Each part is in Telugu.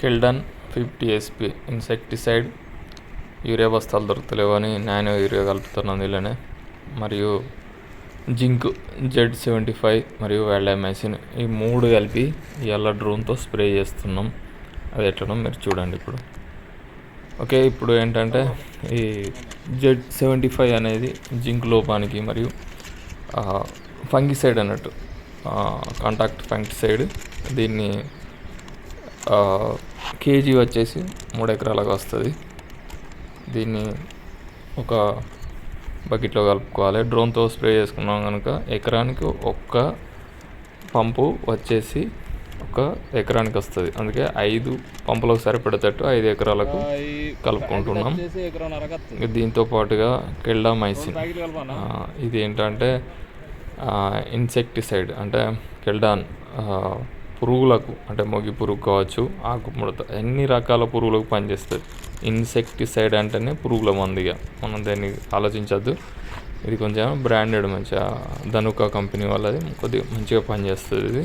Caldan fifty SP insecticide urea బస్తాలు దొరుకుతలేవు అని నానో యూరియా కలుపుతున్నాను ఇలానే. మరియు జింక్ జెడ్ సెవెంటీ ఫైవ్ మరియు వ్యాల్డామైసిన్ ఈ మూడు కలిపి ఇవాళ డ్రోన్తో స్ప్రే చేస్తున్నాం. అది ఎట్లనో మీరు చూడండి ఇప్పుడు. ఓకే ఇప్పుడు ఏంటంటే ఈ జెడ్ సెవెంటీ ఫైవ్ అనేది జింక్ లోపానికి మరియు ఫంగిసైడ్ అన్నట్టు కాంటాక్ట్ ఫంగిసైడ్ దీన్ని కేజీ వచ్చేసి మూడు ఎకరాలకు వస్తుంది. దీన్ని ఒక బకెట్లో కలుపుకోవాలి. డ్రోన్తో స్ప్రే చేసుకున్నాం కనుక ఎకరానికి ఒక్క పంపు వచ్చేసి ఒక ఎకరానికి వస్తుంది. అందుకే ఐదు పంపులకు సరిపడేటట్టు ఐదు ఎకరాలకు కలుపుకుంటున్నాం. దీంతో పాటుగా కెల్డా మైసిన్ ఇది ఏంటంటే ఇన్సెక్టిసైడ్ అంటే కెల్డాన్ పురుగులకు అంటే మొగి పురుగు కావచ్చు ఆకుముడత ఎన్ని రకాల పురుగులకు పనిచేస్తుంది? ఇన్సెక్టిసైడ్ అంటేనే పురుగుల మందిగా మనం దాన్ని ఆలోచించద్దు. ఇది కొంచెం బ్రాండెడ్ మంచిగా ధనుక కంపెనీ వాళ్ళది కొద్దిగా మంచిగా పనిచేస్తుంది ఇది.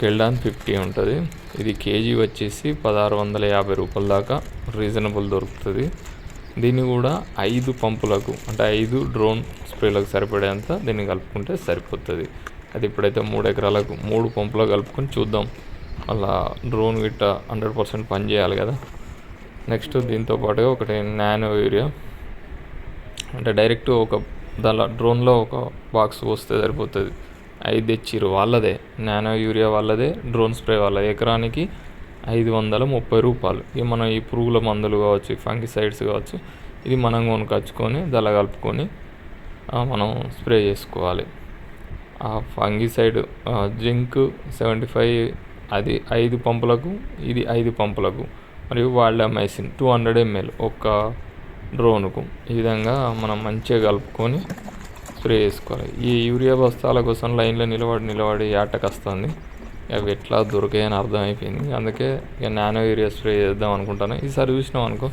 కెల్డాన్ ఫిఫ్టీ ఉంటుంది. ఇది కేజీ వచ్చేసి పదహారు వందల యాభై రూపాయల దాకా రీజనబుల్ దొరుకుతుంది. దీన్ని కూడా ఐదు పంపులకు అంటే ఐదు డ్రోన్ స్ప్రేలకు సరిపడేంత దీన్ని కలుపుకుంటే సరిపోతుంది. అది ఇప్పుడైతే మూడు ఎకరాలకు మూడు పంపులు కలుపుకొని చూద్దాం. అలా డ్రోన్ గిట్ట హండ్రెడ్ పర్సెంట్ పని చేయాలి కదా. నెక్స్ట్ దీంతో పాటుగా ఒకటి నానో యూరియా. అంటే డైరెక్ట్ ఒక దానిలో డ్రోన్లో ఒక బాక్స్ వస్తే సరిపోతుంది. ఐదు తెచ్చిరు వాళ్ళదే. నానో యూరియా వాళ్ళదే డ్రోన్ స్ప్రే వాళ్ళ ఎకరానికి ఐదు వందల ముప్పై రూపాయలు. ఇక మనం ఈ పురుగుల మందులు కావచ్చు ఫంగిసైడ్స్ కావచ్చు ఇది మనం కొనుకొచ్చుకొని దల కలుపుకొని మనం స్ప్రే చేసుకోవాలి. ఫంగిసైడ్ జింక్ సెవెంటీ ఫైవ్ అది ఐదు పంపులకు ఇది ఐదు పంపులకు మరియు వాళ్ళ మైసిన్ టూ హండ్రెడ్ ఎంఎల్ ఒక్క డ్రోన్కు. ఈ విధంగా మనం మంచిగా కలుపుకొని స్ప్రే చేసుకోవాలి. ఈ యూరియా బస్తాల కోసం లైన్లో నిలబడి నిలబడి ఏటకు వస్తుంది. అవి ఎట్లా దొరికాయని అర్థమైపోయింది. అందుకే ఇక నానో యూరియా స్ప్రే చేద్దాం అనుకుంటాను. ఈసారి చూసినాం అనుకో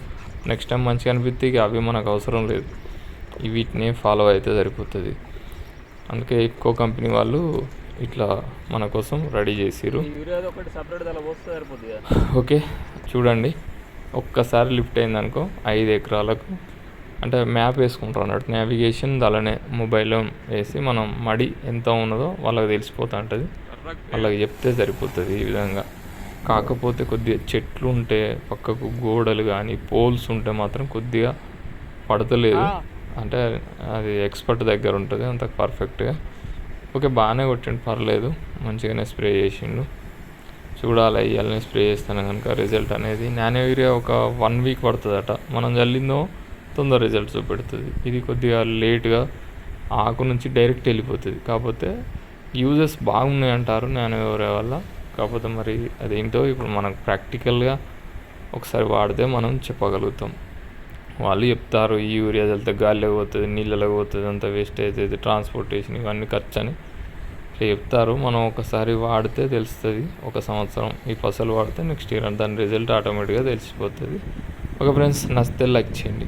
నెక్స్ట్ టైం మంచిగా అనిపిస్తే ఇక అవి మనకు అవసరం లేదు. వీటిని ఫాలో అయితే సరిపోతుంది. అందుకే ఎక్కువ కంపెనీ వాళ్ళు ఇట్లా మన కోసం రెడీ కదా? ఓకే చూడండి. ఒక్కసారి లిఫ్ట్ అయిందనుకో ఐదు ఎకరాలకు. అంటే మ్యాప్ వేసుకుంటారు అన్నట్టు. నావిగేషన్ అలానే మొబైల్లో వేసి మనం మడి ఎంత ఉన్నదో వాళ్ళకి తెలిసిపోతూ ఉంటుంది. వాళ్ళకి చెప్తే సరిపోతుంది ఈ విధంగా. కాకపోతే కొద్దిగా చెట్లు ఉంటే పక్కకు గోడలు కానీ పోల్స్ ఉంటే మాత్రం కొద్దిగా పడతలేదు. అంటే అది ఎక్స్పర్ట్ దగ్గర ఉంటుంది అంత పర్ఫెక్ట్గా ఓకే బాగానే కొట్టిండు పర్లేదు. మంచిగానే స్ప్రే చేసిండు. చూడాలి ఇవాళనే స్ప్రే చేస్తాను కనుక రిజల్ట్ అనేది. నానో యూరియా ఒక వన్ వీక్ పడుతుందట. మనం చల్లిందో తొందర రిజల్ట్ చూపెడుతుంది. ఇది కొద్దిగా లేట్గా ఆకు నుంచి డైరెక్ట్ వెళ్ళిపోతుంది. కాకపోతే యూజెస్ బాగున్నాయి అంటారు నానో యూరియా వల్ల. కాకపోతే మరి అదేంటో ఇప్పుడు మనకు ప్రాక్టికల్గా ఒకసారి వాడితే మనం చెప్పగలుగుతాం. వాళ్ళు చెప్తారు ఈ యూరియా చల్లితే గాలిలో పోతుంది నీళ్ళలో పోతుంది అంత వేస్ట్ అవుతుంది ట్రాన్స్పోర్టేషన్ ఇవన్నీ ఖర్చు అని ఇట్లా చెప్తారు మనం ఒకసారి వాడితే తెలుస్తుంది ఒక సంవత్సరం ఈ ఫసలు వాడితే నెక్స్ట్ ఇయర్ దాని రిజల్ట్ ఆటోమేటిక్గా తెలిసిపోతుంది. ఒక ఫ్రెండ్స్ నచ్చితే లైక్ చేయండి.